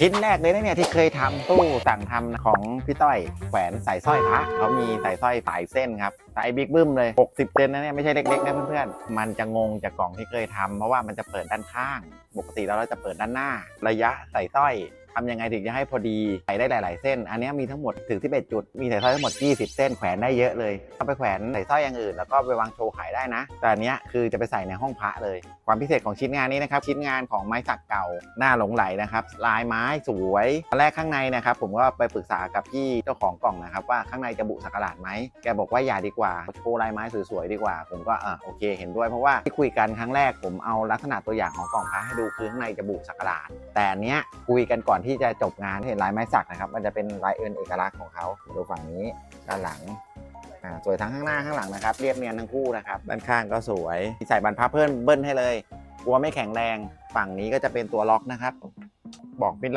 ชิ้นแรกเลยนะเนี่ยที่เคยทำตู้สั่งทำของพี่ต้อยแขวนใส่สร้อยพระเขามีใส่สร้อยสายเส้นครับไซส์บิ๊กบึ้มเลย 60 เซนนะเนี่ยไม่ใช่เล็กๆนะเพื่อนๆ มันจะงงจากกล่องที่เคยทำเพราะว่ามันจะเปิดด้านข้าง ปกติแล้วเราจะเปิดด้านหน้า ระยะใส่สร้อยำยังไงถึงจะให้พอดีใส่ได้หลาย ๆ เส้น อันนี้มีทั้งหมดถึง11จุด มีใส่สร้อยทั้งหมด 20 เส้นแขวนได้เยอะเลยเอาไปแขวนใส่สร้อยอย่างอื่น แล้วก็ไปวางโชว์ขายได้นะ แต่อันนี้คือจะไปใส่ในห้องพระเลย ความพิเศษของชิ้นงานนี้นะครับชิ้นงานของไม้สักเก่าหน้าหลงไหลนะครับลายไม้สวยตอนแรกข้างในนะครับผมก็ไปปรึกษากับพี่เจ้าของกล่องนะครับว่าข้างในจะบุสักหลาดไหมแกบอกว่าอย่าดีกว่าโชว์ลายไม้สวยๆดีกว่า ผมก็อ่าโอเคเห็นด้วยเพราะว่าที่คุยกันครั้งแรกผมเอาลักษณะตัวอย่างของกล่องพระให้ดูคือข้างในจะบุสักหลาดแต่อันเนี้ยคุยกันก่อนที่ที่จะจบงานเห็นลายไม้สักนะครับ มันจะเป็นลายเอินเอกลักษณ์ของเขาดูฝั่งนี้ด้านหลังสวยทั้งข้างหน้าข้างหลังนะครับ เรียบเนียนทั้งคู่นะครับด้านข้างก็สวยใส่บรรพับเพิ่มเบิ้ลให้เลยกลัวไม่แข็งแรง ฝั่งนี้ก็จะเป็นตัวล็อกนะครับ บอกมิด